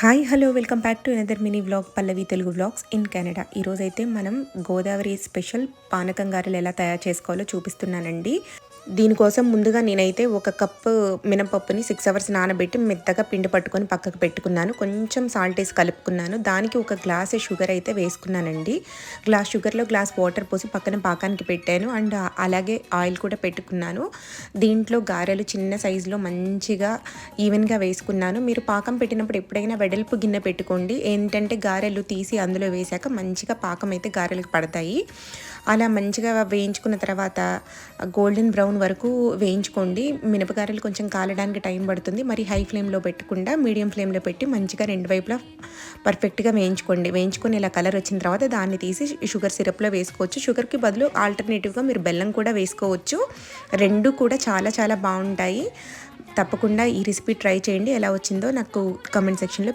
Hi hello welcome back to another mini vlog Pallavi Telugu vlogs in Canada. ఈరోజైతే మనం Godavari special పానకం గారెలు ఎలా తయారు చేసుకోవాలో చూపిస్తున్నానండి. దీనికోసం ముందుగా నేనైతే ఒక కప్పు మినపప్పుని సిక్స్ అవర్స్ నానబెట్టి మెత్తగా పిండి పట్టుకొని పక్కకు పెట్టుకున్నాను. కొంచెం సాల్ట్ వేసి కలుపుకున్నాను. దానికి ఒక గ్లాస్ షుగర్ అయితే వేసుకున్నానండి. గ్లాస్ షుగర్లో గ్లాస్ వాటర్ పోసి పక్కన పాకానికి పెట్టాను. అండ్ అలాగే ఆయిల్ కూడా పెట్టుకున్నాను. దీంట్లో గారెలు చిన్న సైజులో మంచిగా ఈవెన్గా వేసుకున్నాను. మీరు పాకం పెట్టినప్పుడు ఎప్పుడైనా వెడల్పు గిన్నె పెట్టుకోండి. ఏంటంటే గారెలు తీసి అందులో వేశాక మంచిగా పాకం అయితే గారెలకు పడతాయి. అలా మంచిగా వేయించుకున్న తర్వాత గోల్డెన్ బ్రౌన్ వరకు వేయించుకోండి. మినపకాయలు కొంచెం కాలడానికి టైం పడుతుంది. మరి హై ఫ్లేమ్లో పెట్టకుండా మీడియం ఫ్లేమ్లో పెట్టి మంచిగా రెండు వైపులా పర్ఫెక్ట్గా వేయించుకోండి. వేయించుకొని ఇలా కలర్ వచ్చిన తర్వాత దాన్ని తీసి షుగర్ సిరప్లో వేసుకోవచ్చు. షుగర్కి బదులు ఆల్టర్నేటివ్గా మీరు బెల్లం కూడా వేసుకోవచ్చు. రెండు కూడా చాలా చాలా బాగుంటాయి. తప్పకుండా ఈ రెసిపీ ట్రై చేయండి. ఎలా వచ్చిందో నాకు కమెంట్ సెక్షన్లో